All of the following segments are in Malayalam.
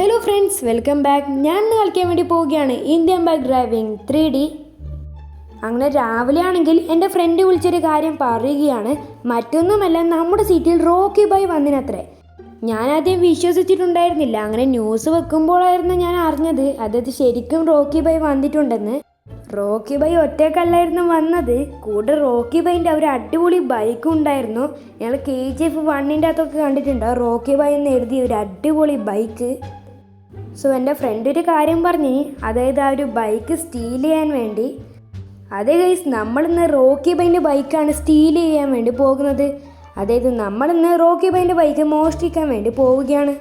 ഹലോ ഫ്രണ്ട്സ് വെൽക്കം ബാക്ക് ഞാൻ ഇന്ന് കളിക്കാൻ വേണ്ടി പോവുകയാണ്. Indian bike driving three D അങ്ങനെ രാവിലെ ആണെങ്കിൽ എന്റെ ഫ്രണ്ട് വിളിച്ചൊരു കാര്യം പറയുകയാണ്. മറ്റൊന്നുമല്ല നമ്മുടെ സീറ്റിൽ റോക്കി ബൈ വന്നിനത്രേ. ഞാൻ ആദ്യം വിശ്വസിച്ചിട്ടുണ്ടായിരുന്നില്ല. അങ്ങനെ ന്യൂസ് വെക്കുമ്പോഴായിരുന്നു ഞാൻ അറിഞ്ഞത്. അതായത് ശരിക്കും റോക്കി ബൈ വന്നിട്ടുണ്ടെന്ന്. റോക്കി ബൈ ഒറ്റക്കല്ലായിരുന്നു വന്നത്. കൂടെ റോക്കി ബൈന്റെ ഒരു അടിപൊളി ബൈക്കും ഉണ്ടായിരുന്നു. ഞങ്ങൾ കെ ജി എഫ് വണ്ണിന്റെ അകത്തൊക്കെ കണ്ടിട്ടുണ്ടോ. റോക്കി ബൈ എന്ന് എഴുതിയ ഒരു അടിപൊളി ബൈക്ക് സോ എന്റെ ഫ്രണ്ട് ഒരു കാര്യം പറഞ്ഞു അതായത് ആ ഒരു ബൈക്ക് സ്റ്റീൽ ചെയ്യാൻ വേണ്ടി. അതേ ഗൈസ് നമ്മളിന്ന് റോക്കി ബൈന്റെ ബൈക്കാണ് സ്റ്റീൽ ചെയ്യാൻ വേണ്ടി പോകുന്നത്. അതായത് നമ്മളിന്ന് റോക്കി ബൈന്റെ ബൈക്ക് മോഷ്ടിക്കാൻ വേണ്ടി പോവുകയാണ്.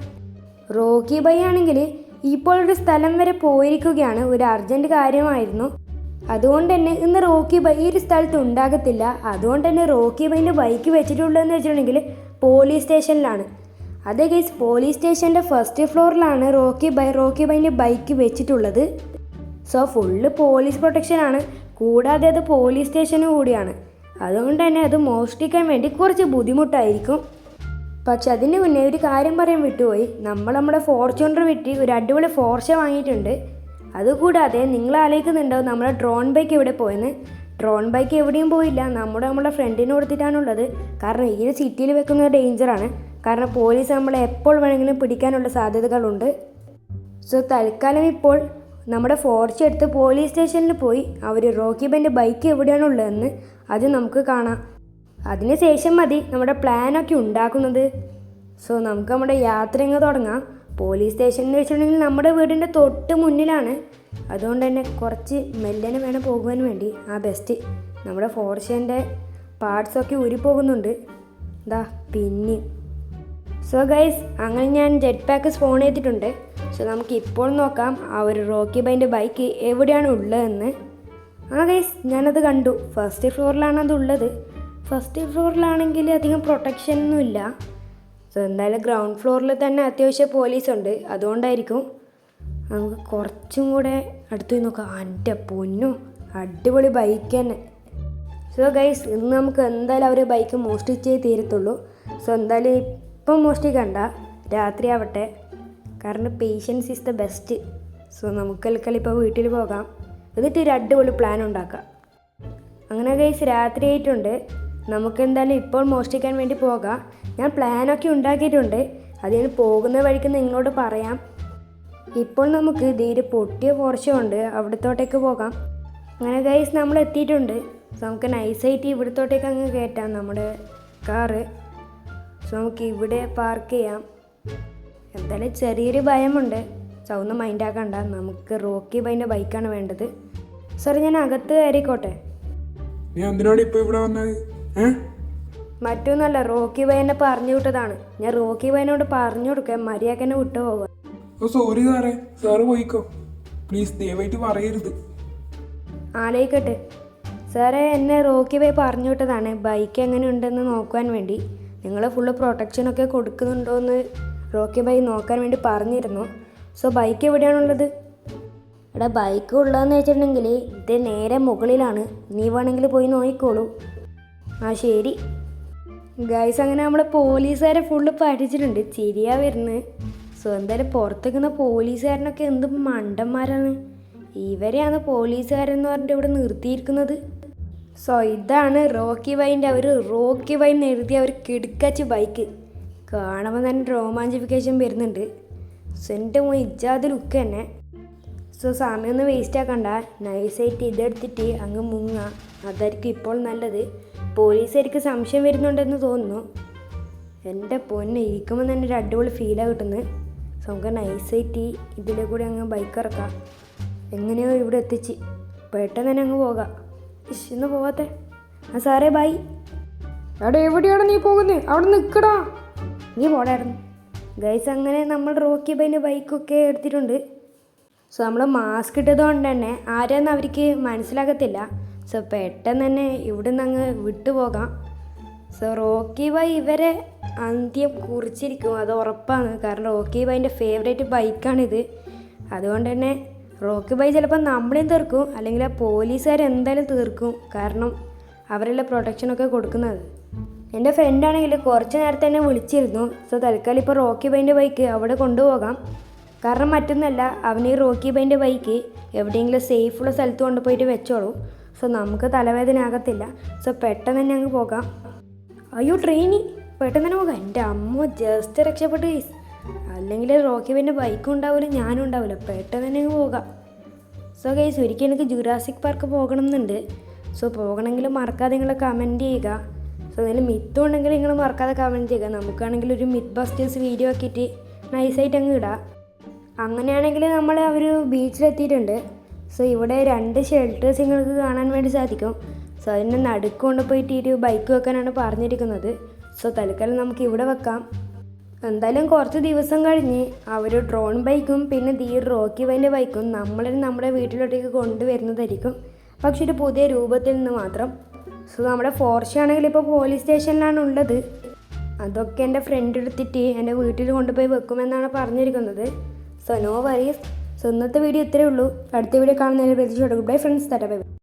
റോക്കി ബൈ ആണെങ്കിൽ ഇപ്പോൾ ഒരു സ്ഥലം വരെ പോയിരിക്കുകയാണ്. ഒരു അർജന്റ് കാര്യമായിരുന്നു. അതുകൊണ്ട് തന്നെ ഇന്ന് റോക്കി ബൈ ഈ ഒരു സ്ഥലത്ത് ഉണ്ടാകത്തില്ല. അതുകൊണ്ട് തന്നെ റോക്കി ബൈന്റെ ബൈക്ക് വെച്ചിട്ടുള്ളതെന്ന് വെച്ചിട്ടുണ്ടെങ്കിൽ പോലീസ് സ്റ്റേഷനിലാണ് അതേ ഗൈസ് പോലീസ് സ്റ്റേഷന്റെ ഫസ്റ്റ് ഫ്ലോറിലാണ് റോക്കി ബൈ റോക്കി ബൈന്റെ ബൈക്ക് വെച്ചിട്ടുള്ളത്. സോ ഫുള്ള് പോലീസ് പ്രൊട്ടക്ഷനാണ് കൂടാതെ അത് പോലീസ് സ്റ്റേഷനും കൂടിയാണ്. അതുകൊണ്ട് തന്നെ അത് മോഷ്ടിക്കാൻ വേണ്ടി കുറച്ച് ബുദ്ധിമുട്ടായിരിക്കും. പക്ഷെ അതിന് മുന്നേ ഒരു കാര്യം പറയാൻ വിട്ടുപോയി. നമ്മൾ നമ്മുടെ ഫോർച്യൂണർ വിറ്റ് ഒരു അടിപൊളി ഫോർച്ച വാങ്ങിയിട്ടുണ്ട്. അതുകൂടാതെ നിങ്ങൾ ആലോചിക്കുന്നുണ്ടാവും നമ്മുടെ ഡ്രോൺ ബൈക്ക് എവിടെ പോയെന്ന്? ഡ്രോൺ ബൈക്ക് എവിടെയും പോയില്ല. നമ്മുടെ നമ്മുടെ ഫ്രണ്ടിന് കൊടുത്തിട്ടാണുള്ളത്. കാരണം ഈ സിറ്റിയിൽ വെക്കുന്ന ഡേഞ്ചറാണ് കാരണം പോലീസ് നമ്മളെ എപ്പോൾ വേണമെങ്കിലും പിടിക്കാനുള്ള സാധ്യതകളുണ്ട്. സോ തൽക്കാലം ഇപ്പോൾ നമ്മുടെ ഫോർച്ച് എടുത്ത് പോലീസ് സ്റ്റേഷനിൽ പോയി. അവർ റോക്കിബന്റെ ബൈക്ക് എവിടെയാണുള്ളതെന്ന് അത് നമുക്ക് കാണാം. അതിന് ശേഷം മതി നമ്മുടെ പ്ലാനൊക്കെ ഉണ്ടാക്കുന്നത്. സോ നമുക്ക് നമ്മുടെ യാത്ര ഇങ്ങ് തുടങ്ങാം. പോലീസ് സ്റ്റേഷനിൽ വെച്ചിട്ടുണ്ടെങ്കിൽ നമ്മുടെ വീടിന്റെ തൊട്ട് മുന്നിലാണ്. അതുകൊണ്ട് തന്നെ കുറച്ച് മെല്ലനെ വേണം പോകുവാൻ വേണ്ടി. ആ ബെസ്റ്റ് നമ്മുടെ ഫോർച്ചേന്റെ പാർട്സൊക്കെ ഊരിപ്പോകുന്നുണ്ട്. എന്താ പിന്നെ. സോ ഗൈസ് അങ്ങനെ ഞാൻ ജെറ്റ് പാക്ക് സ്പോൺ ചെയ്തിട്ടുണ്ട്. സോ നമുക്ക് ഇപ്പോൾ നോക്കാം ആ ഒരു റോക്കി ബൈന്റെ ബൈക്ക് എവിടെയാണ് ഉള്ളതെന്ന്. ആ ഗൈസ് ഞാനത് കണ്ടു. ഫസ്റ്റ് ഫ്ലോറിലാണ് അത് ഉള്ളത്. ഫസ്റ്റ് ഫ്ലോറിലാണെങ്കിൽ അധികം പ്രൊട്ടക്ഷൻ ഒന്നും ഇല്ല. സോ എന്തായാലും ഗ്രൗണ്ട് ഫ്ലോറിൽ തന്നെ അത്യാവശ്യം പോലീസ് ഉണ്ട്. അതുകൊണ്ടായിരിക്കും. നമുക്ക് കുറച്ചും കൂടെ അടുത്ത് നോക്കാം. എന്റെ പൊന്നു അടിപൊളി ബൈക്ക് തന്നെ. സോ ഗൈസ് ഇന്ന് നമുക്ക് എന്തായാലും അവർ ബൈക്ക് മോഷ്ടിച്ചേ തീരത്തുള്ളൂ. സോ എന്തായാലും ഇപ്പം രാത്രി ആവട്ടെ കാരണം patience is the best so നമുക്ക് തൽക്കാലം ഇപ്പോൾ വീട്ടിൽ പോകാം. എന്നിട്ട് ഒരു അടിപൊളി പ്ലാൻ ഉണ്ടാക്കാം. അങ്ങനെ കേസ് രാത്രി ആയിട്ടുണ്ട്. നമുക്ക് എന്തായാലും ഇപ്പോൾ മോഷ്ടിക്കാൻ വേണ്ടി പോകാം. ഞാൻ പ്ലാനൊക്കെ ഉണ്ടാക്കിയിട്ടുണ്ട്. അതിന് പോകുന്ന വഴിക്ക് നിങ്ങളോട് പറയാം. ഇപ്പോൾ നമുക്ക് ധീരെ പൊട്ടിയ പോർച്ചുണ്ട് അവിടത്തോട്ടേക്ക് പോകാം. അങ്ങനെ ഗൈസ് നമ്മൾ എത്തിയിട്ടുണ്ട്. നമുക്ക് നൈസായിട്ട് ഇവിടത്തോട്ടേക്ക് അങ്ങ് കയറ്റാം. നമ്മുടെ കാറ് സോ നമുക്ക് ഇവിടെ പാർക്ക് ചെയ്യാം. എന്തായാലും ചെറിയൊരു ഭയമുണ്ട്. സോ ഒന്നും മൈൻഡാക്കണ്ട നമുക്ക് റോക്കി ബൈന്റെ ബൈക്കാണ് വേണ്ടത്. സോറി ഞാൻ അകത്ത് കയറിക്കോട്ടെ? നീ എന്തിനാണ് ഇപ്പൊ ഇവിടെ വന്നത്? മറ്റൊന്നല്ല റോക്കി ബൈനെ പറഞ്ഞു വിട്ടതാണ്. ഞാൻ റോക്കി ബൈനോട് പറഞ്ഞു കൊടുക്കാൻ മര്യാദക്കെന്നെ വിട്ടു പോവുക ഓ സോറി സാറേ. സാറ് പോയിക്കോ. പ്ലീസ് ദയവായിട്ട് പറയരുത്. ആലോചിക്കട്ടെ. സാറേ എന്നെ റോക്കി ബൈ പറഞ്ഞു വിട്ടതാണ്. ബൈക്ക് എങ്ങനെ ഉണ്ടെന്ന് നോക്കാൻ വേണ്ടി. നിങ്ങൾ ഫുള്ള് പ്രൊട്ടക്ഷനൊക്കെ കൊടുക്കുന്നുണ്ടോ എന്ന് റോക്കി ബൈ നോക്കാൻ വേണ്ടി പറഞ്ഞിരുന്നു. സോ ബൈക്ക് എവിടെയാണുള്ളത്? എടാ ബൈക്ക് ഉള്ളതെന്ന് വെച്ചിട്ടുണ്ടെങ്കിൽ ഇത് നേരെ മുകളിലാണ്. നീ വേണമെങ്കിൽ പോയി നോക്കിക്കോളൂ. ആ ശരി. ഗൈസ് അങ്ങനെ നമ്മളെ പോലീസുകാരെ ഫുള്ള് പഠിച്ചിട്ടുണ്ട് ചിരിയാ വരുന്നത് സോ എന്തായാലും പുറത്തേക്കുന്ന പോലീസുകാരനൊക്കെ എന്ത് മണ്ടന്മാരാണ്. ഇവരെയാണ് പോലീസുകാരെന്ന് പറഞ്ഞിട്ട് ഇവിടെ നിർത്തിയിരിക്കുന്നത്. സോ ഇതാണ് റോക്കി വൈന്റെ അവർ റോക്കി വൈൻ എഴുതിയ ഒരു കിടുക്കച്ച് ബൈക്ക് കാണുമ്പോൾ തന്നെ റോമാഞ്ചിഫിക്കേഷൻ വരുന്നുണ്ട്. സോ എന്റെ മോൻ ഇജാത് ലുക്ക് തന്നെ. സോ സമയമൊന്നും വേസ്റ്റ് ആക്കണ്ട. നൈസായിട്ട് ഇതെടുത്തിട്ട് അങ്ങ് മുങ്ങ. അതായിരിക്കും ഇപ്പോൾ നല്ലത്. പോലീസുകാർക്ക് സംശയം വരുന്നുണ്ടെന്ന് തോന്നുന്നു. എന്റെ പൊന്നെ ഇരിക്കുമ്പോൾ തന്നെ ഒരു അടിപൊളി ഫീലാണ് കിട്ടുന്നത് സോ നമുക്ക് നൈസായിട്ട് ഇതിലെ കൂടി അങ്ങ് ബൈക്ക് ഇറക്കാം. എങ്ങനെയോ ഇവിടെ എത്തിച്ച്. പെട്ടെന്ന് തന്നെ അങ്ങ് പോകാം. ഇന്ന് പോവാത്തെ. ആ സാറേ ബൈ എടാ എവിടെയാണ് നീ പോകുന്നത് അവിടെ നിൽക്കടാ നീ പോടായിരുന്നു ഗൈസ് അങ്ങനെ നമ്മൾ റോക്കി ബൈന്റെ ബൈക്കൊക്കെ എടുത്തിട്ടുണ്ട്. സോ നമ്മൾ മാസ്ക് ഇട്ടതുകൊണ്ട് തന്നെ ആരെന്ന് അവർക്ക് മനസ്സിലാകത്തില്ല. സോ പെട്ടെന്ന് തന്നെ ഇവിടുന്ന് അങ്ങ് വിട്ടുപോകാം സോ റോക്കി ബൈ ഇവരെ അന്ത്യം കുറിച്ചിരിക്കും. അത് ഉറപ്പാണ്. കാരണം റോക്കി ബൈന്റെ ഫേവറേറ്റ് ബൈക്കാണിത് അതുകൊണ്ട് തന്നെ റോക്കി ബൈ ചിലപ്പോൾ നമ്മളെയും തീർക്കും അല്ലെങ്കിൽ ആ പോലീസുകാർ എന്തായാലും തീർക്കും. കാരണം അവരുടെ പ്രൊട്ടക്ഷനൊക്കെ കൊടുക്കുന്നത്. എന്റെ ഫ്രണ്ടാണെങ്കിൽ കുറച്ച് നേരത്തെ എന്നെ വിളിച്ചിരുന്നു. സോ തൽക്കാലം ഇപ്പോൾ റോക്കി ബൈന്റെ ബൈക്ക് അവിടെ കൊണ്ടുപോകാം. കാരണം മറ്റൊന്നല്ല അവന് ഈ റോക്കി ബൈന്റെ ബൈക്ക് എവിടെയെങ്കിലും സേഫുള്ള സ്ഥലത്ത് കൊണ്ടുപോയിട്ട് വെച്ചോളൂ. സോ നമുക്ക് തലവേദന ആകത്തില്ല. സോ പെട്ടെന്ന് തന്നെ അങ്ങ് പോകാം. അയ്യോ ട്രെയിനി പെട്ടെന്ന് തന്നെ പോകാം. എന്റെ അമ്മ ജസ്റ്റ് രക്ഷപ്പെട്ട്. അല്ലെങ്കിൽ റോക്കി പിന്നെ ബൈക്കും ഉണ്ടാവില്ല ഞാനും ഉണ്ടാവില്ല പെട്ടെന്ന് തന്നെ പോകാം. സോ ഗൈസ് ഒരിക്കൽ എനിക്ക് ജുറാസിക് പാർക്ക് പോകണം എന്നുണ്ട് സോ പോകണമെങ്കിൽ മറക്കാതെ നിങ്ങൾ കമന്റ് ചെയ്യുക. സോ അതിൽ മിത്തും ഉണ്ടെങ്കിൽ നിങ്ങൾ മറക്കാതെ കമന്റ് ചെയ്യുക. നമുക്കാണെങ്കിൽ ഒരു മിത്ത് ബസ്റ്റേഴ്സ് വീഡിയോ ആക്കിയിട്ട് നൈസായിട്ട് അങ്ങ് ഇടാം. അങ്ങനെയാണെങ്കിൽ നമ്മൾ അവർ ബീച്ചിലെത്തിയിട്ടുണ്ട് സോ ഇവിടെ രണ്ട് ഷെൽട്ടേഴ്സ് നിങ്ങൾക്ക് കാണാൻ വേണ്ടി സാധിക്കും. സോ അതിന്റെ നടുക്ക് കൊണ്ടുപോയിട്ട് ഈ ഒരു ബൈക്ക് വെക്കാനാണ് പറഞ്ഞിരിക്കുന്നത്. സോ തൽക്കാലം നമുക്ക് ഇവിടെ വെക്കാം. എന്തായാലും കുറച്ച് ദിവസം കഴിഞ്ഞ് അവർ ഡ്രോൺ ബൈക്കും പിന്നെ ദീർ റോക്കി വൈന്റെ ബൈക്കും നമ്മൾ നമ്മുടെ വീട്ടിലോട്ടേക്ക് കൊണ്ടുവരുന്നതായിരിക്കും. പക്ഷെ ഒരു പുതിയ രൂപത്തിൽ നിന്ന് മാത്രം. സോ നമ്മുടെ ഫോർഷ ആണെങ്കിൽ ഇപ്പോൾ പോലീസ് സ്റ്റേഷനിലാണ് ഉള്ളത്. അതൊക്കെ എന്റെ ഫ്രണ്ട് എടുത്തിട്ട് എന്റെ വീട്ടിൽ കൊണ്ടുപോയി വെക്കുമെന്നാണ് പറഞ്ഞിരിക്കുന്നത്. സോ നോ വറീസ് സോ ഇന്നത്തെ വീഡിയോ ഇത്രയേ ഉള്ളൂ. അടുത്ത വീഡിയോ കാണുന്നതിന് പ്രതീക്ഷയോടെ. ഗുഡ് ബൈ ഫ്രണ്ട്സ് തരാം ബൈ